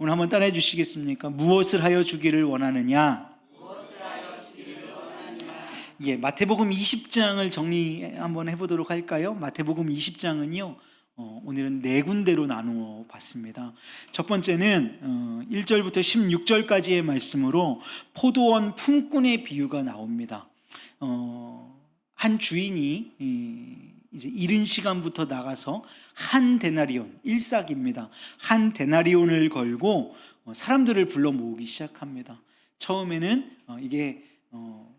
오늘 한번 따라해 주시겠습니까? 무엇을 하여 주기를 원하느냐? 예, 마태복음 20장을 정리 한번 해보도록 할까요? 마태복음 20장은요, 어, 오늘은 네 군데로 나누어 봤습니다. 첫 번째는 어, 1절부터 16절까지의 말씀으로 포도원 품꾼의 비유가 나옵니다. 어, 한 주인이 이, 이제 이른 시간부터 나가서 한 데나리온 일삭입니다. 한 데나리온을 걸고 어, 사람들을 불러 모으기 시작합니다. 처음에는 어, 이게 어,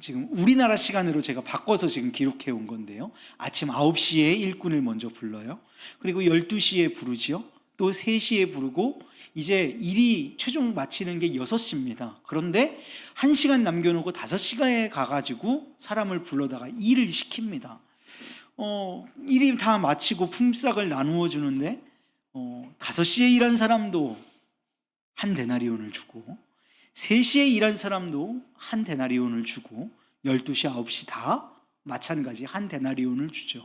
지금 우리나라 시간으로 제가 바꿔서 지금 기록해 온 건데요. 아침 9시에 일꾼을 먼저 불러요. 그리고 12시에 부르지요. 또 3시에 부르고 이제 일이 최종 마치는 게 6시입니다. 그런데 1시간 남겨놓고 5시간에 가가지고 사람을 불러다가 일을 시킵니다. 어, 일이 다 마치고 품삯을 나누어 주는데 어, 5시에 일한 사람도 한 데나리온을 주고 3시에 일한 사람도 한 데나리온을 주고 12시, 9시 다 마찬가지 한 데나리온을 주죠.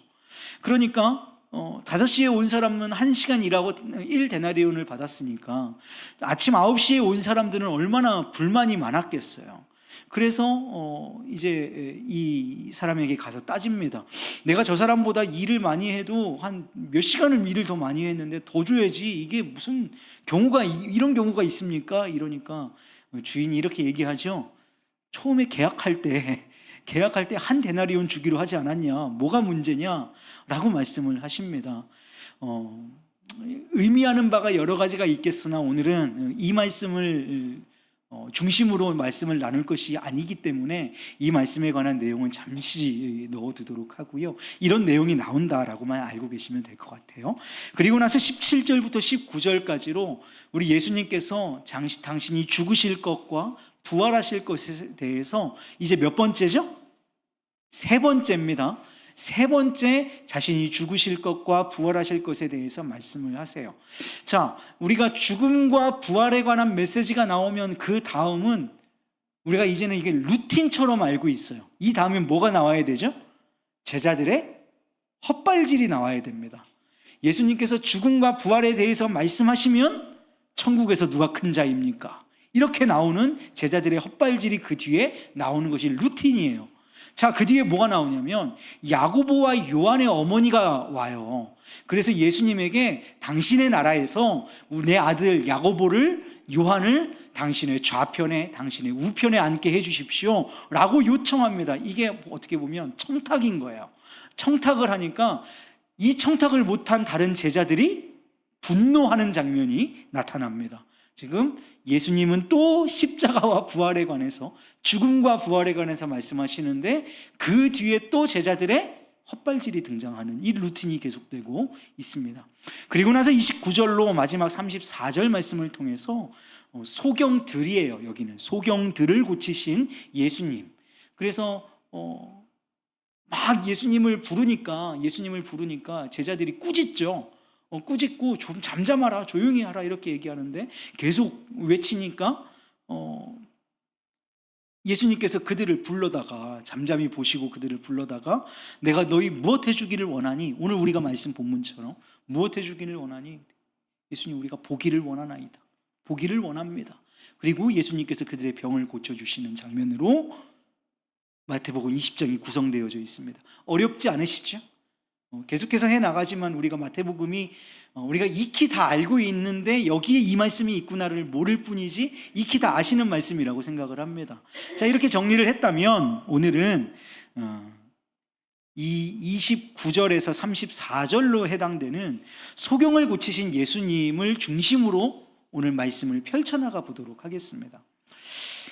그러니까 어, 5시에 온 사람은 1시간 일하고 1 데나리온을 받았으니까 아침 9시에 온 사람들은 얼마나 불만이 많았겠어요. 그래서 어, 이제 이 사람에게 가서 따집니다. 내가 저 사람보다 일을 많이 해도 한 몇 시간을 일을 더 많이 했는데 더 줘야지. 이게 무슨 경우가 이- 이런 경우가 있습니까? 이러니까 주인이 이렇게 얘기하죠. 처음에 계약할 때 계약할 때 한 데나리온 주기로 하지 않았냐? 뭐가 문제냐?라고 말씀을 하십니다. 어, 의미하는 바가 여러 가지가 있겠으나 오늘은 이 말씀을 어, 중심으로 말씀을 나눌 것이 아니기 때문에 이 말씀에 관한 내용은 잠시 넣어두도록 하고요. 이런 내용이 나온다라고만 알고 계시면 될 것 같아요. 그리고 나서 17절부터 19절까지로 우리 예수님께서 장시, 당신이 죽으실 것과 부활하실 것에 대해서 이제 몇 번째죠? 세 번째입니다. 세 번째 자신이 죽으실 것과 부활하실 것에 대해서 말씀을 하세요. 자, 우리가 죽음과 부활에 관한 메시지가 나오면 그 다음은 우리가 이제는 이게 루틴처럼 알고 있어요. 이 다음에 뭐가 나와야 되죠? 제자들의 헛발질이 나와야 됩니다. 예수님께서 죽음과 부활에 대해서 말씀하시면 천국에서 누가 큰 자입니까? 이렇게 나오는 제자들의 헛발질이 그 뒤에 나오는 것이 루틴이에요. 자, 그 뒤에 뭐가 나오냐면 야고보와 요한의 어머니가 와요. 그래서 예수님에게 당신의 나라에서 내 아들 야고보를 요한을 당신의 좌편에 당신의 우편에 앉게 해 주십시오. 라고 요청합니다. 이게 어떻게 보면 청탁인 거예요. 청탁을 하니까 이 청탁을 못한 다른 제자들이 분노하는 장면이 나타납니다. 지금 예수님은 또 십자가와 부활에 관해서 죽음과 부활에 관해서 말씀하시는데 그 뒤에 또 제자들의 헛발질이 등장하는 이 루틴이 계속되고 있습니다. 그리고 나서 29절로 마지막 34절 말씀을 통해서 어, 소경들이에요. 여기는 소경들을 고치신 예수님. 그래서 어, 막 예수님을 부르니까 예수님을 부르니까 제자들이 꾸짖죠. 어, 꾸짖고 좀 잠잠하라, 조용히 하라 이렇게 얘기하는데 계속 외치니까 어, 예수님께서 그들을 불러다가 잠잠히 보시고 그들을 불러다가 내가 너희 무엇 해주기를 원하니 오늘 우리가 말씀 본문처럼 무엇 해주기를 원하니 예수님 우리가 보기를 원하나이다. 보기를 원합니다. 그리고 예수님께서 그들의 병을 고쳐주시는 장면으로 마태복음 20장이 구성되어져 있습니다. 어렵지 않으시죠? 어, 계속해서 해 나가지만 우리가 마태복음이 어, 우리가 익히 다 알고 있는데 여기에 이 말씀이 있구나를 모를 뿐이지 익히 다 아시는 말씀이라고 생각을 합니다. 자 이렇게 정리를 했다면 오늘은 어, 이 29절에서 34절로 해당되는 소경을 고치신 예수님을 중심으로 오늘 말씀을 펼쳐나가 보도록 하겠습니다.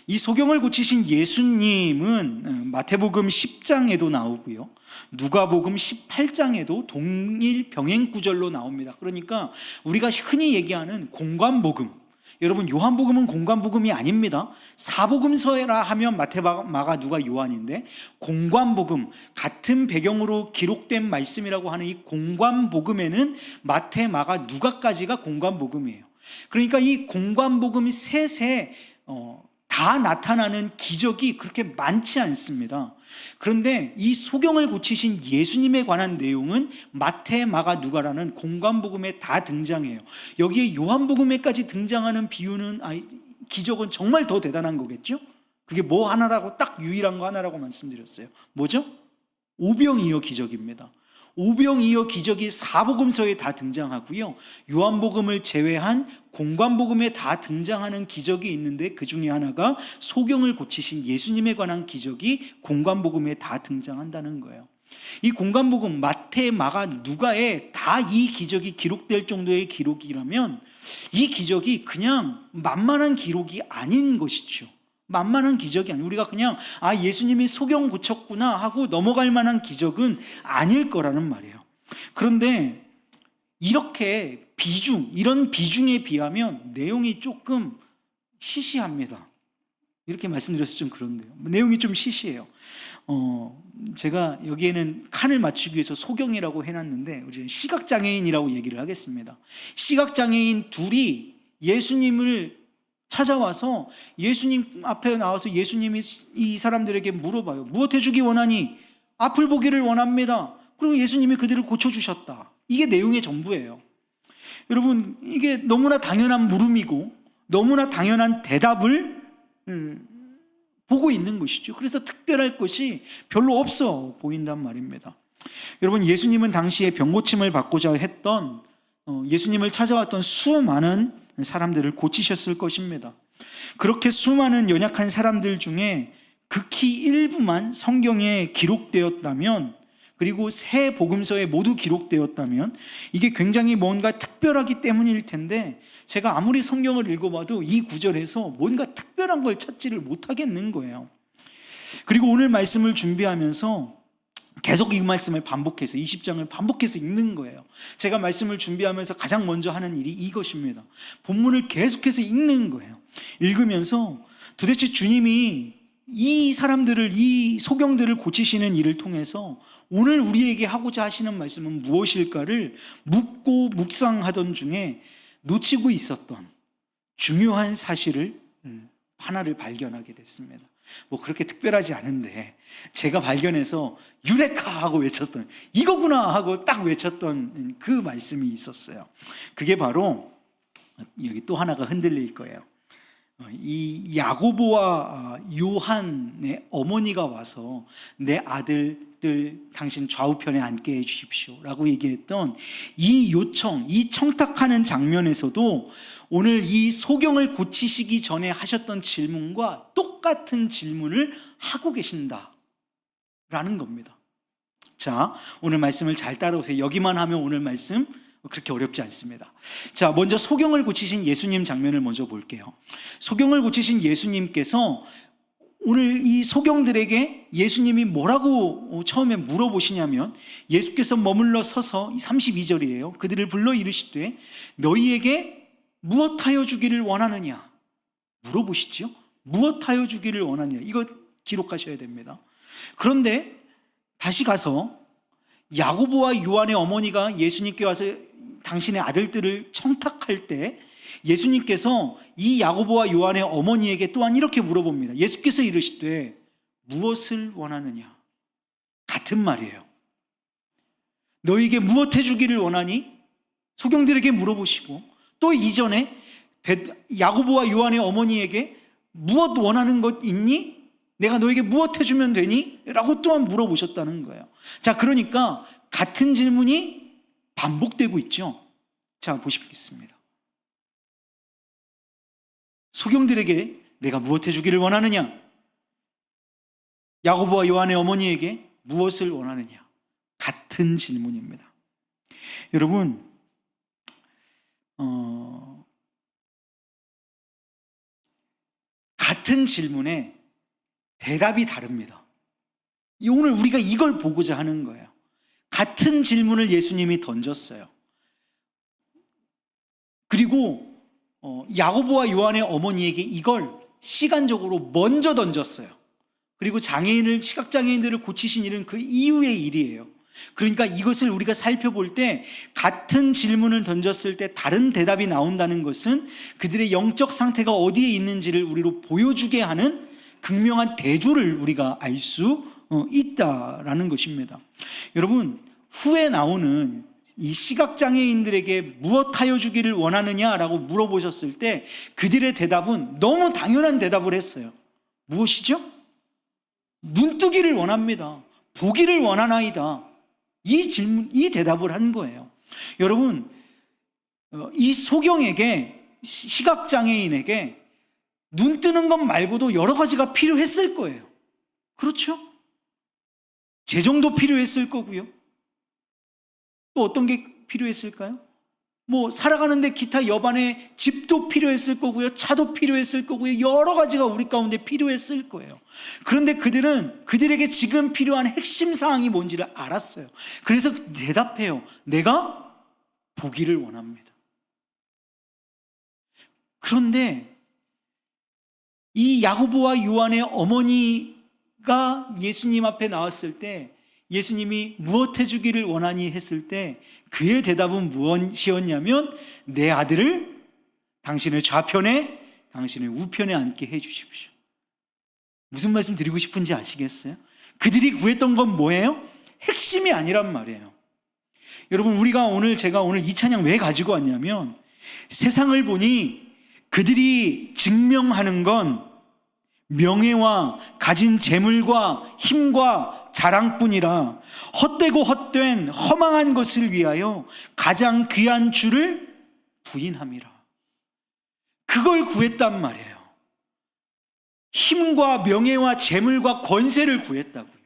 이 소경을 고치신 예수님은 어, 마태복음 10장에도 나오고요. 누가복음 18장에도 동일 병행 구절로 나옵니다. 그러니까 우리가 흔히 얘기하는 공관복음 여러분 요한복음은 공관복음이 아닙니다. 사복음서라 하면 마태마가 마가 누가 요한인데 공관복음 같은 배경으로 기록된 말씀이라고 하는 이 공관복음에는 마태 마가 누가까지가 공관복음이에요. 그러니까 이 공관복음 셋의 어, 다 나타나는 기적이 그렇게 많지 않습니다. 그런데 이 소경을 고치신 예수님에 관한 내용은 마태, 마가, 누가라는 공관복음에 다 등장해요. 여기에 요한복음에까지 등장하는 비유는 아 기적은 정말 더 대단한 거겠죠? 그게 뭐 하나라고 딱 유일한 거 하나라고 말씀드렸어요. 뭐죠? 오병이어 기적입니다. 오병이어 기적이 사복음서에 다 등장하고요. 요한복음을 제외한 공관복음에 다 등장하는 기적이 있는데 그 중에 하나가 소경을 고치신 예수님에 관한 기적이 공관복음에 다 등장한다는 거예요. 이 공관복음 마태, 마가, 누가에 다 이 기적이 기록될 정도의 기록이라면 이 기적이 그냥 만만한 기록이 아닌 것이죠. 만만한 기적이 아니 우리가 그냥 아 예수님이 소경 고쳤구나 하고 넘어갈 만한 기적은 아닐 거라는 말이에요. 그런데 이렇게 비중 이런 비중에 비하면 내용이 조금 시시합니다. 이렇게 말씀드려서 좀 그런데요. 내용이 좀 시시해요. 어, 제가 여기에는 칸을 맞추기 위해서 소경이라고 해놨는데 우리 시각 장애인이라고 얘기를 하겠습니다. 시각 장애인 둘이 예수님을 찾아와서 예수님 앞에 나와서 예수님이 이 사람들에게 물어봐요. 무엇 해주기 원하니? 앞을 보기를 원합니다. 그리고 예수님이 그들을 고쳐주셨다. 이게 내용의 전부예요. 여러분, 이게 너무나 당연한 물음이고 너무나 당연한 대답을 음, 보고 있는 것이죠. 그래서 특별할 것이 별로 없어 보인단 말입니다. 여러분, 예수님은 당시에 병고침을 받고자 했던 어, 예수님을 찾아왔던 수많은 사람들을 고치셨을 것입니다. 그렇게 수많은 연약한 사람들 중에 극히 일부만 성경에 기록되었다면 그리고 새 복음서에 모두 기록되었다면 이게 굉장히 뭔가 특별하기 때문일 텐데 제가 아무리 성경을 읽어봐도 이 구절에서 뭔가 특별한 걸 찾지를 못하겠는 거예요. 그리고 오늘 말씀을 준비하면서 계속 이 말씀을 반복해서 20장을 반복해서 읽는 거예요. 제가 말씀을 준비하면서 가장 먼저 하는 일이 이것입니다. 본문을 계속해서 읽는 거예요. 읽으면서 도대체 주님이 이 사람들을 이 소경들을 고치시는 일을 통해서 오늘 우리에게 하고자 하시는 말씀은 무엇일까를 묻고 묵상하던 중에 놓치고 있었던 중요한 사실을 음, 하나를 발견하게 됐습니다. 뭐 그렇게 특별하지 않은데 제가 발견해서 유레카 하고 외쳤던 이거구나 하고 딱 외쳤던 그 말씀이 있었어요. 그게 바로 여기 또 하나가 흔들릴 거예요. 이 야고보와 요한의 어머니가 와서 내 아들들 당신 좌우편에 앉게 해 주십시오라고 얘기했던 이 요청, 이 청탁하는 장면에서도 오늘 이 소경을 고치시기 전에 하셨던 질문과 똑같은 질문을 하고 계신다. 라는 겁니다. 자, 오늘 말씀을 잘 따라오세요. 여기만 하면 오늘 말씀 그렇게 어렵지 않습니다. 자, 먼저 소경을 고치신 예수님 장면을 먼저 볼게요. 소경을 고치신 예수님께서 오늘 이 소경들에게 예수님이 뭐라고 처음에 물어보시냐면 예수께서 머물러 서서 32절이에요. 그들을 불러 이르시되 너희에게 무엇하여 주기를 원하느냐? 물어보시죠. 무엇하여 주기를 원하느냐? 이거 기록하셔야 됩니다. 그런데 다시 가서 야고보와 요한의 어머니가 예수님께 와서 당신의 아들들을 청탁할 때 예수님께서 이 야고보와 요한의 어머니에게 또한 이렇게 물어봅니다. 예수께서 이르시되 무엇을 원하느냐? 같은 말이에요. 너에게 무엇 해주기를 원하니? 소경들에게 물어보시고 또 이전에 야고보와 요한의 어머니에게 무엇 원하는 것 있니? 내가 너에게 무엇 해주면 되니? 라고 또한 물어보셨다는 거예요. 자, 그러니까 같은 질문이 반복되고 있죠. 자, 보시겠습니다. 소경들에게 내가 무엇 해주기를 원하느냐? 야고보와 요한의 어머니에게 무엇을 원하느냐? 같은 질문입니다. 여러분, 어, 같은 질문에 대답이 다릅니다. 오늘 우리가 이걸 보고자 하는 거예요. 같은 질문을 예수님이 던졌어요. 그리고 어, 야고보와 요한의 어머니에게 이걸 시간적으로 먼저 던졌어요. 그리고 장애인을 시각 장애인들을 고치신 일은 그 이후의 일이에요. 그러니까 이것을 우리가 살펴볼 때 같은 질문을 던졌을 때 다른 대답이 나온다는 것은 그들의 영적 상태가 어디에 있는지를 우리로 보여주게 하는 극명한 대조를 우리가 알 수 있다라는 것입니다. 여러분, 후에 나오는 이 시각장애인들에게 무엇하여 주기를 원하느냐라고 물어보셨을 때 그들의 대답은 너무 당연한 대답을 했어요. 무엇이죠? 눈뜨기를 원합니다. 보기를 원하나이다. 이 질문, 이 대답을 한 거예요. 여러분, 어, 이 소경에게, 시- 시각장애인에게 눈 뜨는 것 말고도 여러 가지가 필요했을 거예요. 그렇죠? 재정도 필요했을 거고요. 또 어떤 게 필요했을까요? 뭐 살아가는데 기타 여반의 집도 필요했을 거고요. 차도 필요했을 거고요. 여러 가지가 우리 가운데 필요했을 거예요. 그런데 그들은 그들에게 지금 필요한 핵심 사항이 뭔지를 알았어요. 그래서 대답해요. 내가 보기를 원합니다. 그런데 이 야고보와 요한의 어머니가 예수님 앞에 나왔을 때 예수님이 무엇 해주기를 원하니 했을 때 그의 대답은 무엇이었냐면 내 아들을 당신의 좌편에 당신의 우편에 앉게 해주십시오. 무슨 말씀 드리고 싶은지 아시겠어요? 그들이 구했던 건 뭐예요? 핵심이 아니란 말이에요. 여러분 우리가 오늘 제가 오늘 이 찬양 왜 가지고 왔냐면 세상을 보니 그들이 증명하는 건 명예와 가진 재물과 힘과 자랑뿐이라 헛되고 헛된 허망한 것을 위하여 가장 귀한 주를 부인함이라. 그걸 구했단 말이에요. 힘과 명예와 재물과 권세를 구했다고요.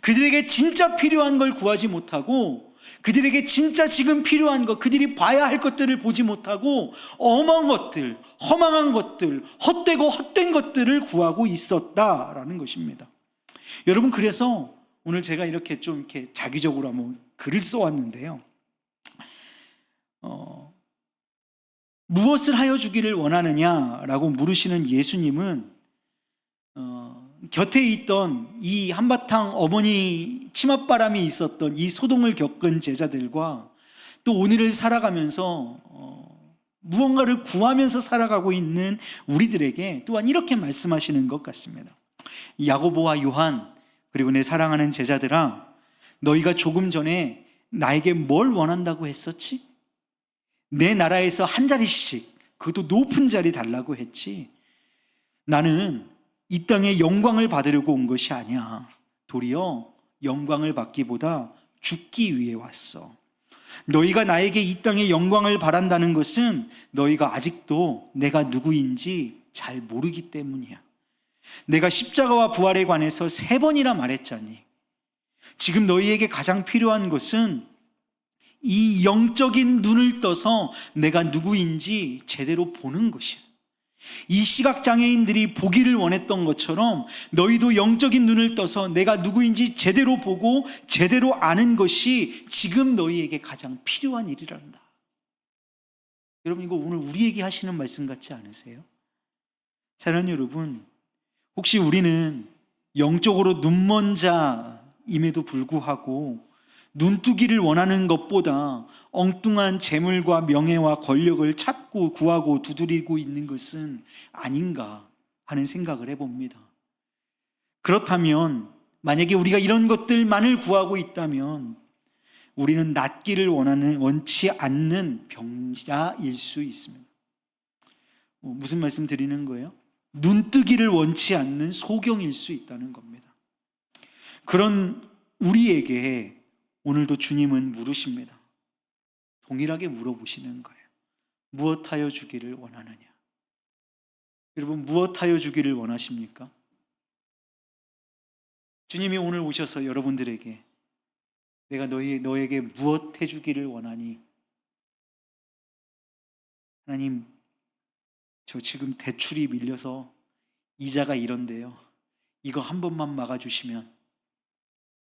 그들에게 진짜 필요한 걸 구하지 못하고 그들에게 진짜 지금 필요한 것, 그들이 봐야 할 것들을 보지 못하고 어마한 것들, 허망한 것들, 헛되고 헛된 것들을 구하고 있었다라는 것입니다. 여러분 그래서 오늘 제가 이렇게 좀 이렇게 자기적으로 한번 글을 써왔는데요. 어, 무엇을 하여 주기를 원하느냐라고 물으시는 예수님은 어, 곁에 있던 이 한바탕 어머니 치맛바람이 있었던 이 소동을 겪은 제자들과 또 오늘을 살아가면서 어, 무언가를 구하면서 살아가고 있는 우리들에게 또한 이렇게 말씀하시는 것 같습니다. 야고보와 요한 그리고 내 사랑하는 제자들아 너희가 조금 전에 나에게 뭘 원한다고 했었지? 내 나라에서 한 자리씩 그것도 높은 자리 달라고 했지. 나는 이 땅에 영광을 받으려고 온 것이 아니야. 도리어 영광을 받기보다 죽기 위해 왔어. 너희가 나에게 이 땅에 영광을 바란다는 것은 너희가 아직도 내가 누구인지 잘 모르기 때문이야. 내가 십자가와 부활에 관해서 세 번이나 말했잖니. 지금 너희에게 가장 필요한 것은 이 영적인 눈을 떠서 내가 누구인지 제대로 보는 것이야. 이 시각장애인들이 보기를 원했던 것처럼 너희도 영적인 눈을 떠서 내가 누구인지 제대로 보고 제대로 아는 것이 지금 너희에게 가장 필요한 일이란다. 여러분, 이거 오늘 우리에게 하시는 말씀 같지 않으세요? 사랑하는 여러분, 혹시 우리는 영적으로 눈먼 자임에도 불구하고 눈뜨기를 원하는 것보다 엉뚱한 재물과 명예와 권력을 찾 고 구하고 두드리고 있는 것은 아닌가 하는 생각을 해봅니다. 그렇다면 만약에 우리가 이런 것들만을 구하고 있다면 우리는 낫기를 원하는 원치 않는 병자일 수 있습니다. 어, 무슨 말씀 드리는 거예요? 눈뜨기를 원치 않는 소경일 수 있다는 겁니다. 그런 우리에게 오늘도 주님은 물으십니다. 동일하게 물어보시는 거예요. 무엇하여 주기를 원하느냐? 여러분, 무엇하여 주기를 원하십니까? 주님이 오늘 오셔서 여러분들에게 내가 너희, 너에게 무엇 해주기를 원하니? 하나님, 저 지금 대출이 밀려서 이자가 이런데요. 이거 한 번만 막아주시면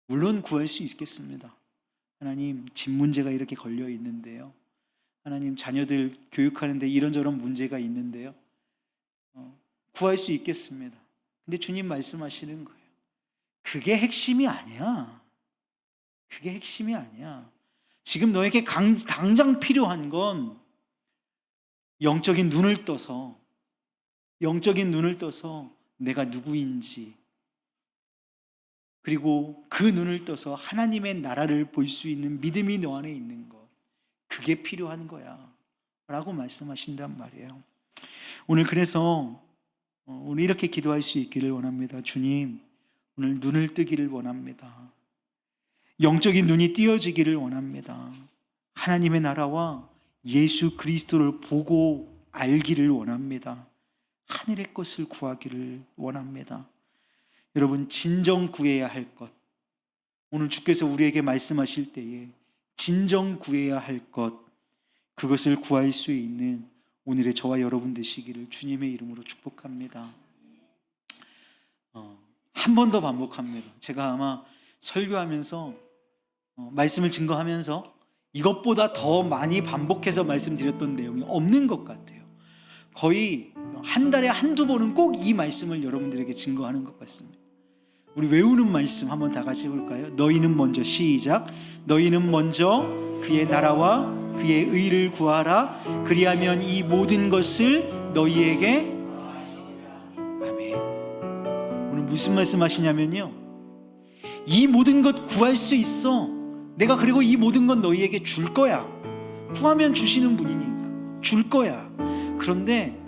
물론 구할 수 있겠습니다. 하나님, 집 문제가 이렇게 걸려 있는데요. 하나님, 자녀들 교육하는데 이런저런 문제가 있는데요. 어, 구할 수 있겠습니다. 근데 주님 말씀하시는 거예요. 그게 핵심이 아니야. 그게 핵심이 아니야. 지금 너에게 강- 당장 필요한 건 영적인 눈을 떠서 영적인 눈을 떠서 내가 누구인지 그리고 그 눈을 떠서 하나님의 나라를 볼 수 있는 믿음이 너 안에 있는 것 그게 필요한 거야. 라고 말씀하신단 말이에요. 오늘 그래서 어, 오늘 이렇게 기도할 수 있기를 원합니다. 주님 오늘 눈을 뜨기를 원합니다. 영적인 눈이 띄어지기를 원합니다. 하나님의 나라와 예수 그리스도를 보고 알기를 원합니다. 하늘의 것을 구하기를 원합니다. 여러분 진정 구해야 할 것. 오늘 주께서 우리에게 말씀하실 때에 진정 구해야 할 것. 그것을 구할 수 있는 오늘의 저와 여러분 되시기를 주님의 이름으로 축복합니다. 어, 한 번 더 반복합니다. 제가 아마 설교하면서 어, 말씀을 증거하면서 이것보다 더 많이 반복해서 말씀드렸던 내용이 없는 것 같아요. 거의 한 달에 한두 번은 꼭 이 말씀을 여러분들에게 증거하는 것 같습니다. 우리 외우는 말씀 한번 다 같이 볼까요? 너희는 먼저 시작. 너희는 먼저 그의 나라와 그의 의를 구하라. 그리하면 이 모든 것을 너희에게 아멘. 오늘 무슨 말씀하시냐면요. 이 모든 것 구할 수 있어. 내가 그리고 이 모든 건 너희에게 줄 거야. 구하면 주시는 분이니까 줄 거야. 그런데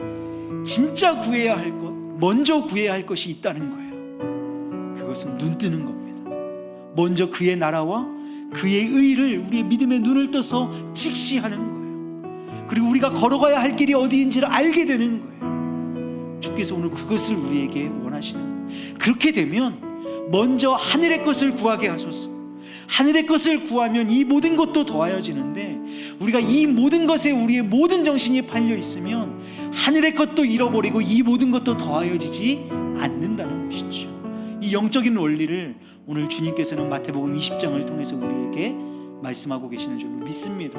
진짜 구해야 할 것, 먼저 구해야 할 것이 있다는 거예요. 그것은 눈 뜨는 겁니다. 먼저 그의 나라와 그의 의를 우리의 믿음의 눈을 떠서 직시하는 거예요. 그리고 우리가 걸어가야 할 길이 어디인지를 알게 되는 거예요. 주께서 오늘 그것을 우리에게 원하시는 거예요. 그렇게 되면 먼저 하늘의 것을 구하게 하소서. 하늘의 것을 구하면 이 모든 것도 더하여지는데 우리가 이 모든 것에 우리의 모든 정신이 팔려 있으면 하늘의 것도 잃어버리고 이 모든 것도 더하여지지 않는다는 것이죠. 이 영적인 원리를 오늘 주님께서는 마태복음 20장을 통해서 우리에게 말씀하고 계시는 줄로 믿습니다.